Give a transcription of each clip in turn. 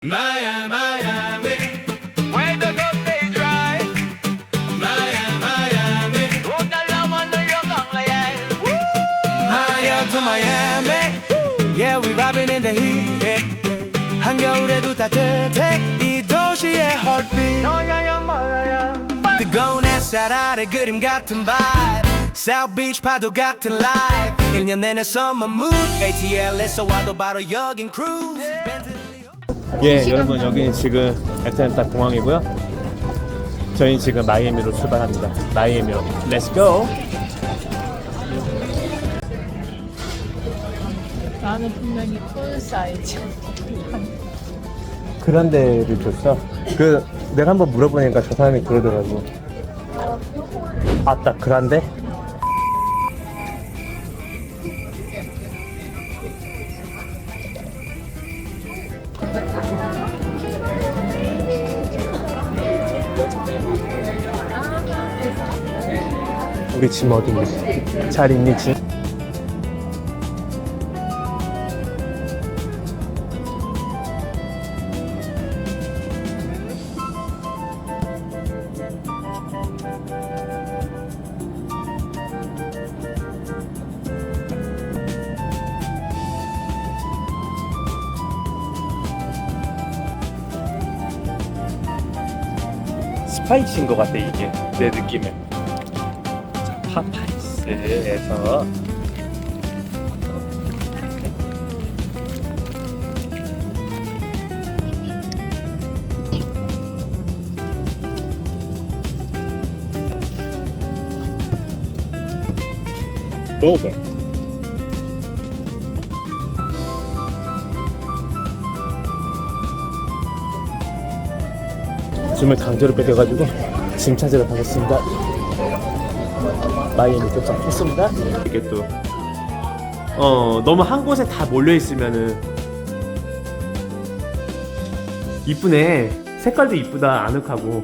Miami, Miami, Where the coast stay dry. Miami, Miami, Huwag na laman ng yagang layan. Miami to Miami Yeah we vibing in the heat yeah. 한겨울에도 따뜻해 이 도시의 heartbeat 너야야 말아야. 뜨거운 햇살 아래 그림 같은 vibe South Beach 파도 같은 life 1년 내내 summer mood ATL에서 와도 바로 여긴 cruise 벤틀리 예, 여러분 여기는 지금 애틀랜타 공항이고요. 저희는 지금 마이애미로 출발합니다. 마이애미로. 렛츠 고! 나는 분명히 풀 사이즈. 그란데를 줬어. 그 내가 한번 물어보니까 저 사람이 그러더라고. 아따 그란데? 우리 짐 어디 있니? 잘 있니 짐? 스파이스인 것 같아 이게 내 느낌에 먹어봐 짐을 강제로 뺏겨가지고 짐 찾으러 가겠습니다. 마이애미 도착했습니다. 이게 또, 어, 너무 한 곳에 다 몰려 있으면은, 이쁘네. 색깔도 이쁘다, 아늑하고.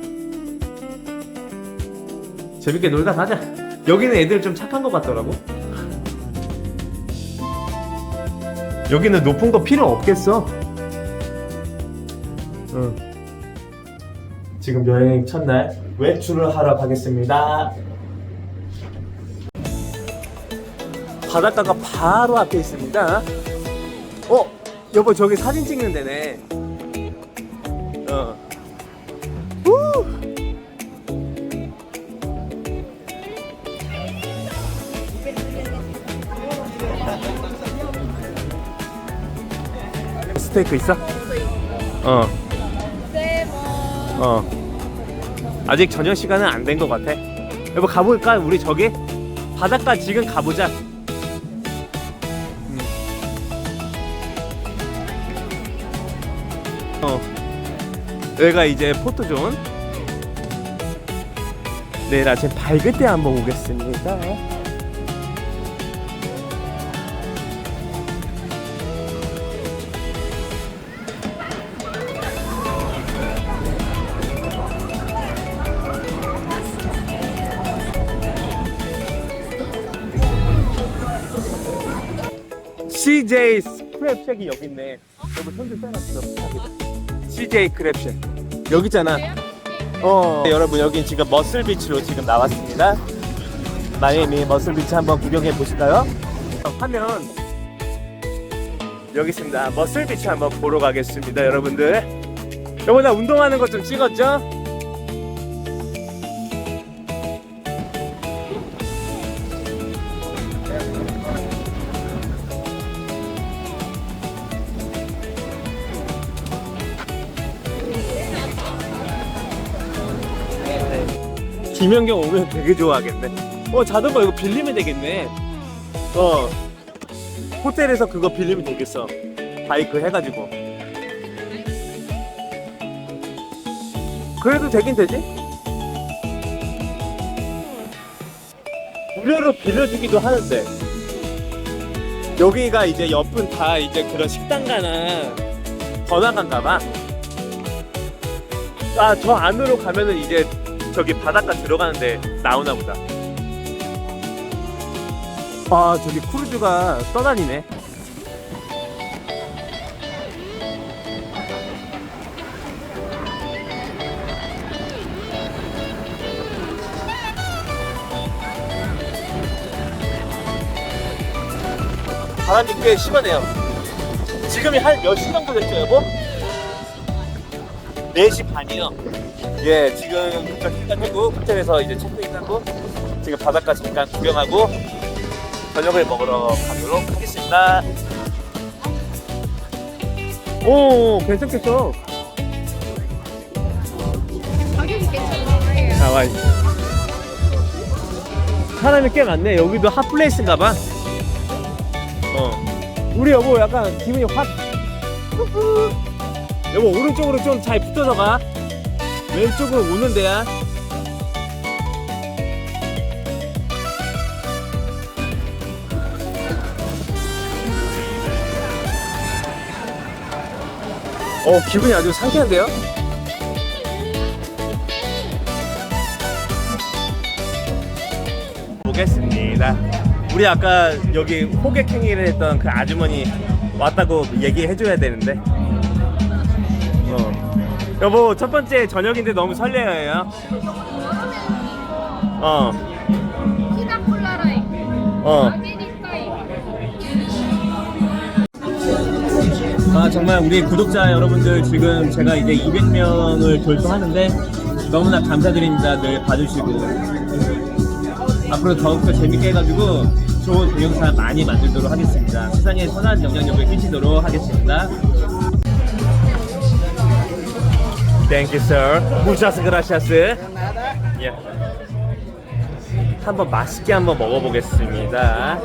재밌게 놀다 가자. 여기는 애들 좀 착한 것 같더라고. 여기는 높은 거 필요 없겠어. 응. 지금 여행 첫날 외출을 하러 가겠습니다. 바닷가가 바로 앞에 있습니다. 어, 여보 저기 사진 찍는 데네. 어. 스테이크 있어? 어. 어. 아직 저녁 시간은 안 된 것 같아. 여보 가볼까? 우리 저기 바닷가 지금 가보자. 음. 어. 여기가 이제 포토존. 내일 아침 밝을 때 한번 오겠습니다. CJ 크랩쉑이 여기 있네. 여기 손좀 빼놨어. CJ 크랩쉑. 여기 있잖아. 어. 네, 여러분 여기 지금 머슬 비치로 지금 나왔습니다. 마이애미 머슬 비치 한번 구경해 보실까요? 화면 여기 있습니다. 머슬 비치 한번 보러 가겠습니다, 여러분들. 여보 나 운동하는 거좀 찍었죠? 김연경 오면 되게 좋아하겠네. 어 자전거 이거 빌리면 되겠네. 어 호텔에서 그거 빌리면 되겠어. 바이크 해가지고. 그래도 되긴 되지? 무료로 빌려주기도 하는데 여기가 이제 옆은 다 이제 그런 식당 가나 번화가인가 봐. 아 저 안으로 가면은 이제 저기 바닷가 들어가는데 나오나 보다. 아 저기 크루즈가 떠다니네. 바람이 꽤 심하네요. 지금이 한 몇 시 정도 됐죠, 여보? 4시 반이요. 예, 지금 도착 해가지고 호텔에서 이제 체크인하고 지금 바닷가 잠깐 구경하고 저녁을 먹으러 가도록 하겠습니다. 오, 괜찮겠어. 가격이 있어. 사람이 꽤 많네. 여기도 핫플레이스인가 봐. 어. 우리 여보 약간 기분이 확. 여보 오른쪽으로 좀 잘 붙어서 가. 왼쪽으로 오는 데야. 어 기분이 아주 상쾌한데요? 보겠습니다. 우리 아까 여기 호객행위를 했던 그 아주머니 왔다고 얘기해줘야 되는데. 어. 여보 첫 번째 저녁인데 너무 설레어요. 어. 피나콜라라이. 어. 아메리카이. 아 정말 우리 구독자 여러분들 지금 제가 이제 200명을 돌파하는데 너무나 감사드립니다. 늘 봐주시고 앞으로 더욱더 재밌게 해가지고 좋은 동영상 많이 만들도록 하겠습니다. 세상에 선한 영향력을 끼치도록 하겠습니다. Thank you, sir. Muchas gracias. 예. 한번 맛있게 한번 먹어보겠습니다.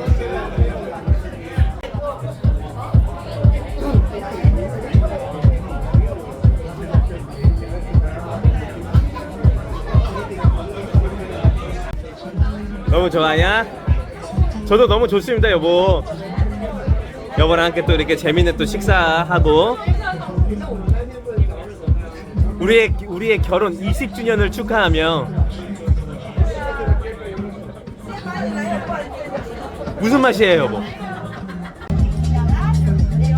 너무 좋아요? 저도 너무 좋습니다, 여보. 여보랑 함께 또 이렇게 재밌는 또 식사하고 우리의 우리의 결혼 20주년을 축하하며 무슨 맛이에요, 여보?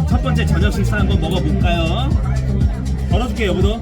첫 번째 저녁 식사 한번 먹어볼까요? 덜어줄게, 여보도.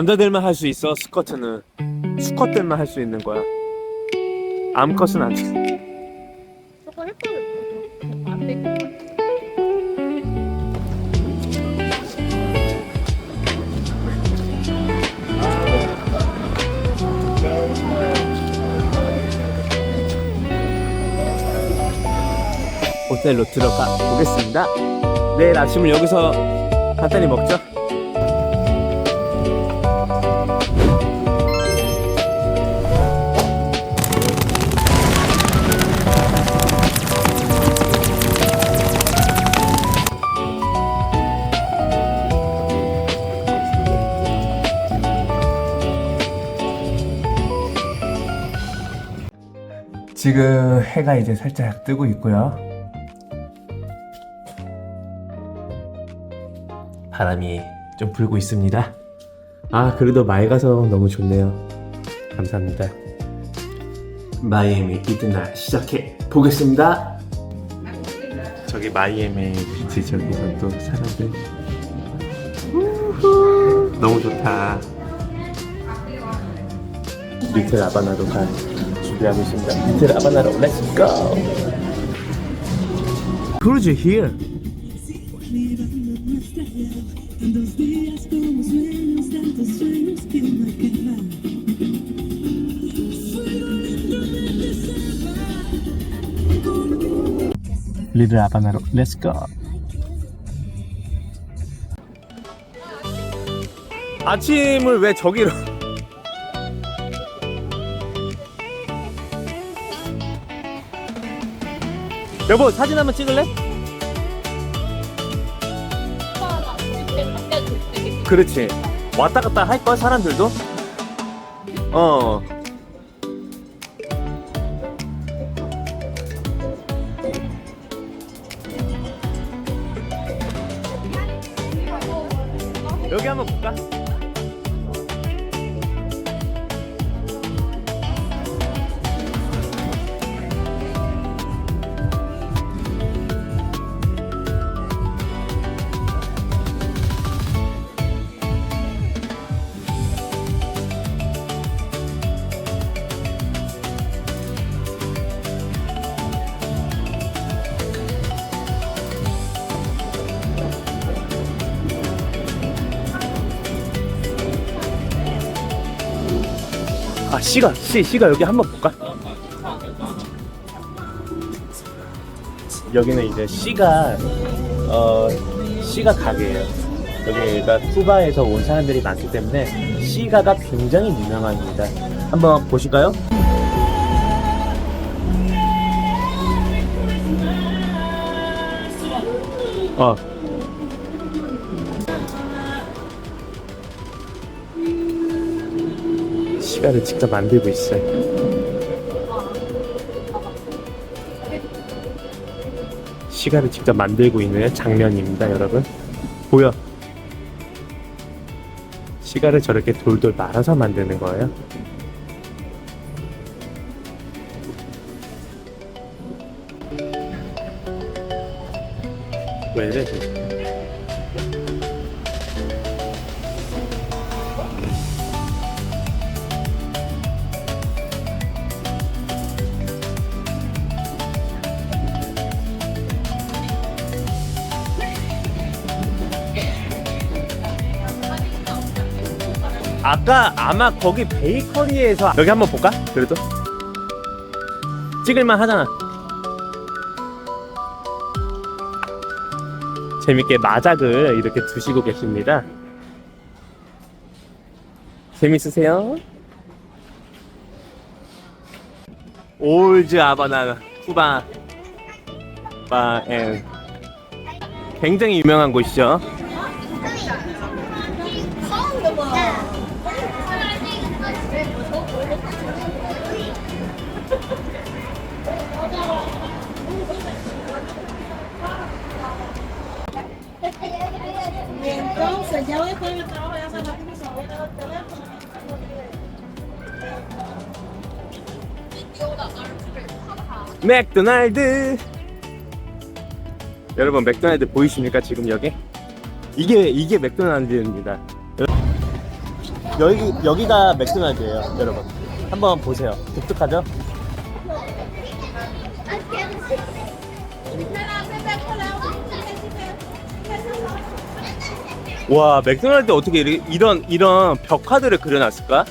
남자들만 할 수 있어 스커트는 수컷들만 할 수 있는 거야 암컷은 안 돼. 저거 했거든. 안 돼. 호텔로 들어가 보겠습니다. 내일 아침을 여기서 간단히 먹죠. 지금 해가 이제 살짝 뜨고 있고요. 바람이 좀 불고 있습니다. 아, 그래도 맑아서 너무 좋네요. 감사합니다. 마이애미 이튿날 시작해 보겠습니다. 저기 마이애미 비치 저기서 또 사람들 너무 좋다. 리틀 아바나로 갈 준비하고 있습니다. 리틀 아바나로 렛츠 고. Cruise here. Reserva. 리를 아바나로 렛츠고 아침을 왜 저기로 여보 사진 한번 찍을래? 그렇지 왔다 갔다 할 걸 사람들도 어 여기 한번 볼까? 아 씨가 씨 씨가 여기 한번 볼까? 여기는 이제 씨가 어 씨가 가게예요. 여기가 쿠바에서 온 사람들이 많기 때문에 씨가가 굉장히 유명합니다. 한번 보실까요? 어. 시가를 직접 만들고 있어요. 시가를 직접 만들고 있는 장면입니다, 여러분. 보여. 시가를 저렇게 돌돌 말아서 만드는 거예요. 왜 이래? 아까 아마 거기 베이커리에서 여기 한번 볼까? 그래도 찍을만 하잖아. 재밌게 마작을 이렇게 두시고 계십니다. 재밌으세요? 올즈 아바나 쿠바 바앤 굉장히 유명한 곳이죠. Entonces, ya después del trabajo ya se la tiene que saber al teléfono. 맥도날드 여러분 맥도날드 보이십니까 지금 여기 이게 이게 맥도날드입니다 여기 여기가 맥도날드예요 여러분 한번 보세요 독특하죠 와 맥도날드 어떻게 이리- 이런 이런 벽화들을 그려놨을까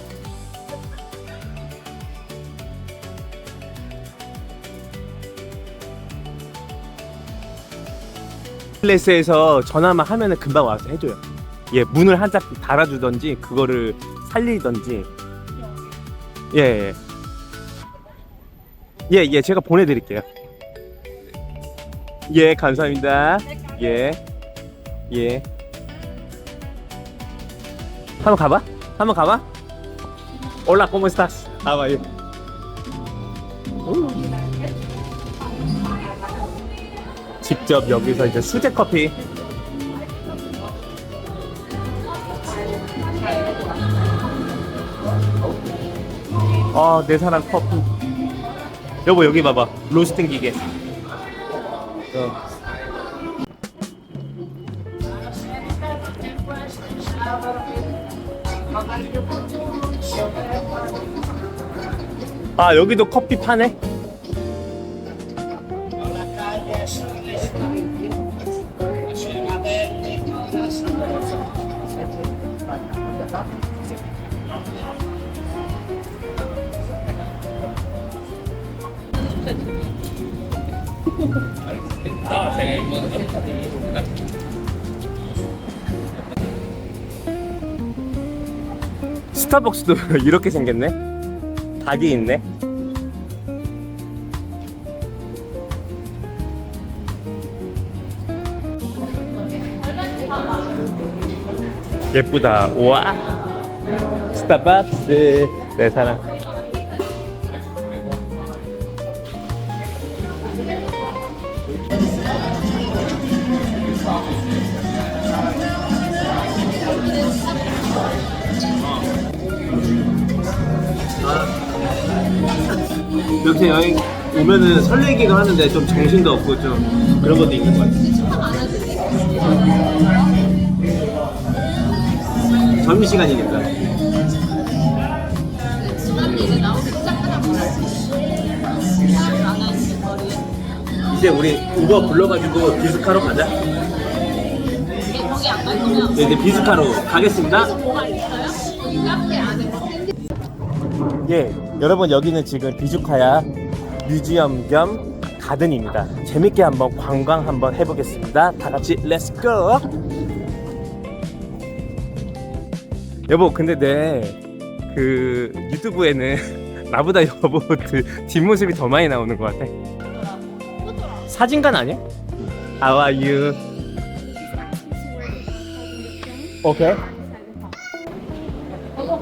플레스에서 전화만 하면은 금방 와서 해줘요. 예, 문을 한짝 달아주던지 그거를 살리던지. 예, 예. 예, 예, 제가 보내드릴게요. 예, 감사합니다. 예, 예. 한번 가봐. 한번 가봐. 올라, ¿cómo estás? Ah, vaya. 직접 여기서 이제 수제 커피 아 내 사랑 커피 여보 여기 봐봐 로스팅 기계 어. 아 여기도 커피 파네? 스타벅스도 이렇게 생겼네? 닭이 있네. 예쁘다. 와. 스타벅스 내 사랑. 이렇게 여행 오면은 설레기도 하는데 좀 정신도 없고 좀 그런 것도 있는 것 같아요. 점심 시간이니까. 지난일에 나오기 시작하자마자 사람 많아지는 거리에 이제 우리 우버 불러가지고 비스카로 가자. 네, 이제 비스카로 가겠습니다. 예, 여러분 여기는 지금 비주카야 뮤지엄 겸 가든입니다. 재밌게 한번 관광 한번 해보겠습니다. 다 같이 렛츠 고! 여보, 근데 내 그 유튜브에는 나보다 여보 그 뒷모습이 더 많이 나오는 것 같아. 사진관 아니야? How are you?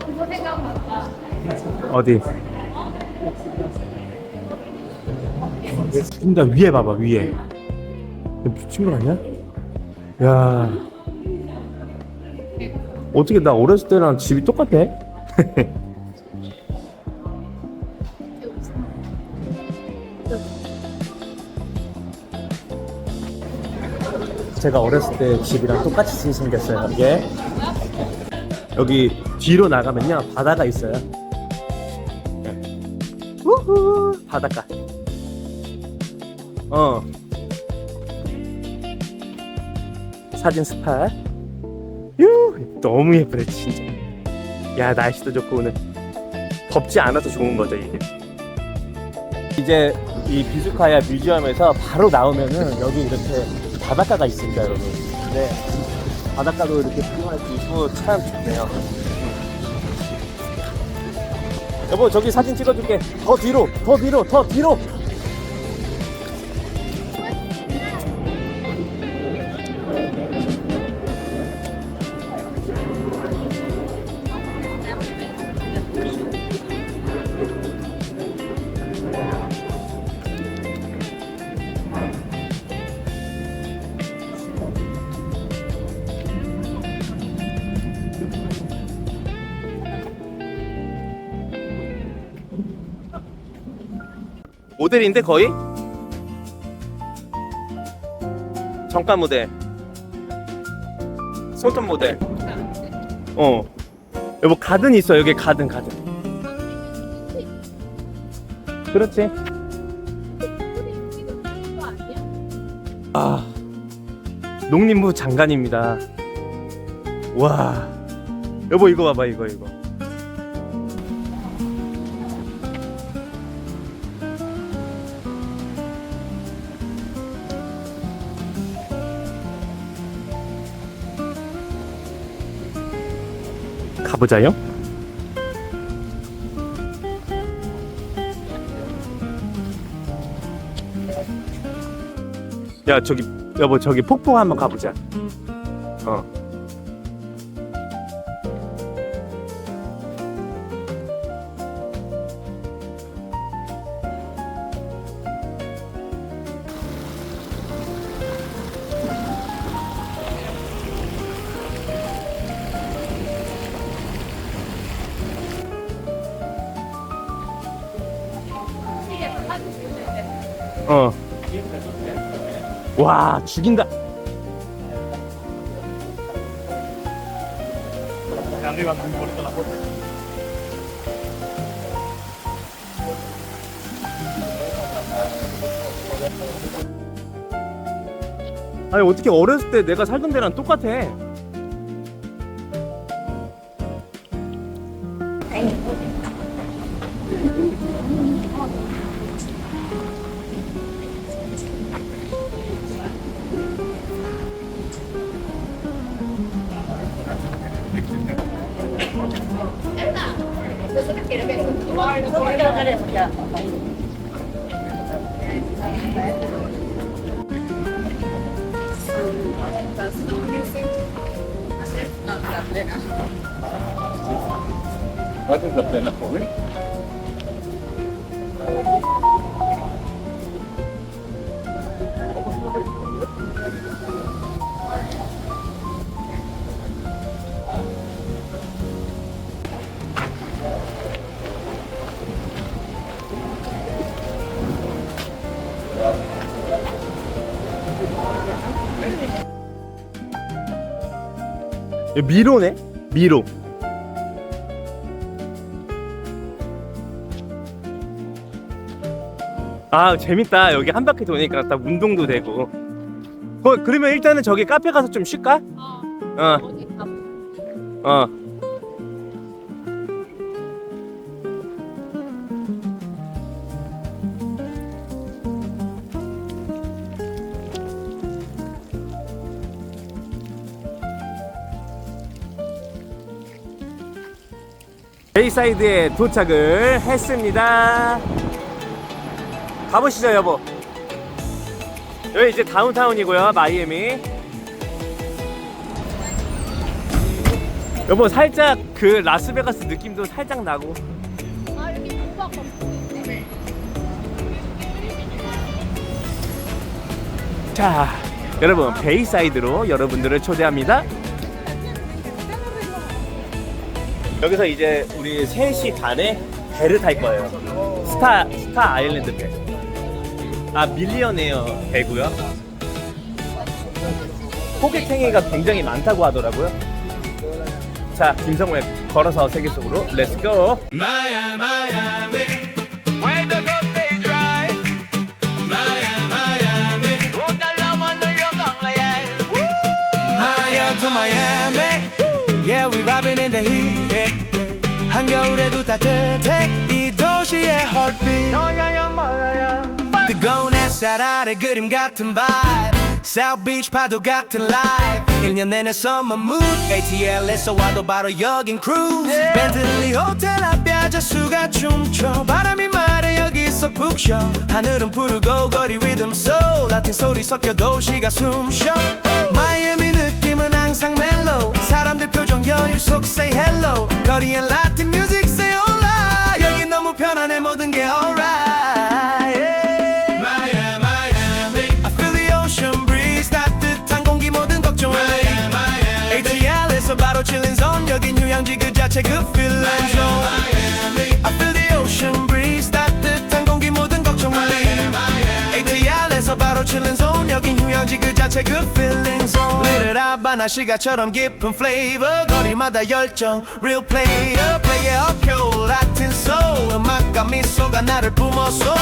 그거 생각났다 어디? 좀 더 위에 봐봐 위에. 미친 거 아니야? 야. 어떻게 나 어렸을 때랑 집이 똑같아? 제가 어렸을 때 집이랑 똑같이 생겼어요 이게. 여기 뒤로 나가면요 바다가 있어요. 우후 바닷가 어. 사진 스팟 유 너무 예쁘네 진짜. 야 날씨도 좋고 오늘 덥지 않아서 좋은 거죠 이게. 이제 이 비스카야 뮤지엄에서 바로 나오면은 여기 이렇게 바닷가가 있습니다 여러분. 네. 바닷가도 이렇게 구경할 수 있고 참 좋네요. 여보 저기 사진 찍어줄게. 더 뒤로 더 뒤로 더 뒤로 모델인데 거의? 정가 모델. 손톱 모델. 어. 여보 가든 있어. 여기 가든 가든. 그렇지? 아. 농림부 장관입니다. 와. 여보 이거 봐봐 이거 이거 가보자요. 야 저기 여보 저기 폭포 한번 가보자 어. 와 죽인다. 아니 어떻게 어렸을 때 내가 살던 데랑 똑같아. What is the plan for it? 미로네? 미로. 아 재밌다 여기 한 바퀴 도니까 딱 운동도 되고 어, 그러면 일단은 저기 카페 가서 좀 쉴까? 어. 어, 어디 가? 어. 베이사이드에 도착을 했습니다. 가보시죠, 여보. 여기 이제 다운타운이고요, 마이애미. 여보, 살짝 그 라스베가스 느낌도 살짝 나고. 아 여기 있네. 자, 여러분, 베이사이드로 여러분들을 초대합니다. 여기서 이제 우리 3시 반에 배를 탈 거예요. 스타, 스타 아일랜드 배. 아, 밀리언에어 배고요. 호객행위가 굉장히 많다고 하더라고요. 자, 김성우의 걸어서 세계 속으로 렛츠고! Layan. Higher to Miami Yeah we vibing in the heat. 한겨울에도 따뜻해. 이 도시의 heartbeat. 너야야 말아야. 뜨거운 햇살 아래 그림 같은 vibe. South Beach 파도 같은 life. 1년 내내 summer mood. ATL에서 와도 바로 여긴 cruise. 벤틀리 호텔 앞에 아저수가 춤춰. 바람이 말해 여기서 푹 쉬어. 하늘은 푸르고 거리 리듬 soul. 라틴 소리 섞여 도시가 숨쉬어. 느낌은 항상 멜로우 사람들 표정 여유 속 say hello 거리엔 라틴 뮤직 say hola 여기 너무 편안해 모든 게 alright yeah. Miami, Miami, I feel the ocean breeze 따뜻한 공기 모든 걱정 왜 ATL에서 바로 chillin zone 여긴 휴양지 그 자체 그 feeling zone I feel chillin zone 여긴 휴양지 그 자체 그 feeling zone. Little 하바나 시가처럼 깊은 flavor. 거리마다 열정 real player. play it up cool 라틴 soul. 음악과 미소가 나를 뿜어서.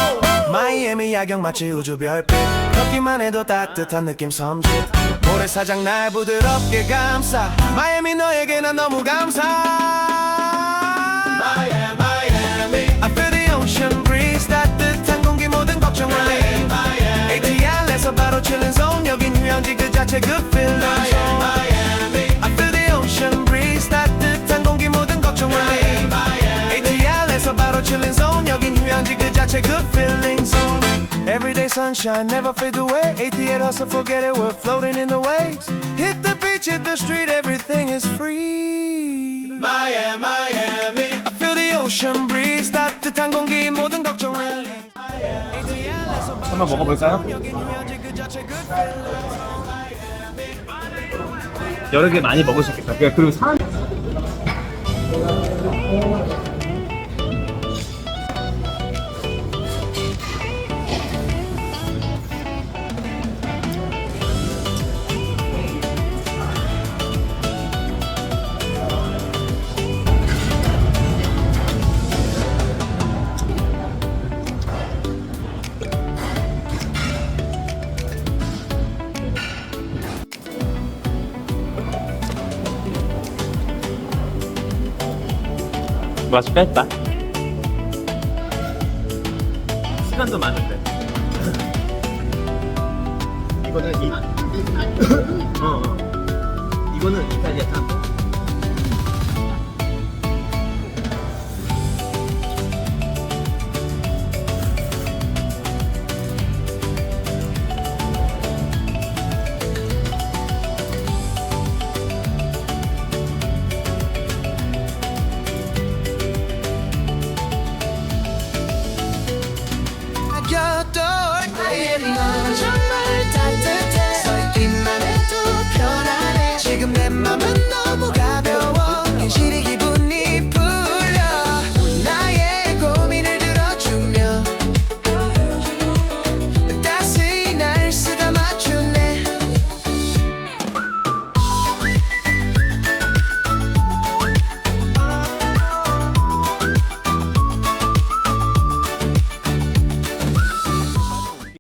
마이애미 야경 마치 우주 별빛. 걷기만 해도 따뜻한 느낌 섬짓 모래사장 날 부드럽게 감싸. 마이애미 너에게 난 너무 감사. Miami, 휴양지 그 자체 그 feeling zone Miami, I feel the ocean breeze 따뜻한 공기 모든 걱정 왜 ATL에서 바로 chillin zone 여긴 휴양지 그 자체 그 feeling zone Everyday sunshine never fade away ATL hustle forget it we're floating in the waves Hit the beach hit the street everything is free Miami, Miami, I feel the ocean breeze 따뜻한 공기 모든 걱정 왜 ATL에서 바로 한번 먹어볼까요? 여러 개 많이 수 있겠다. 그리고 사람 맛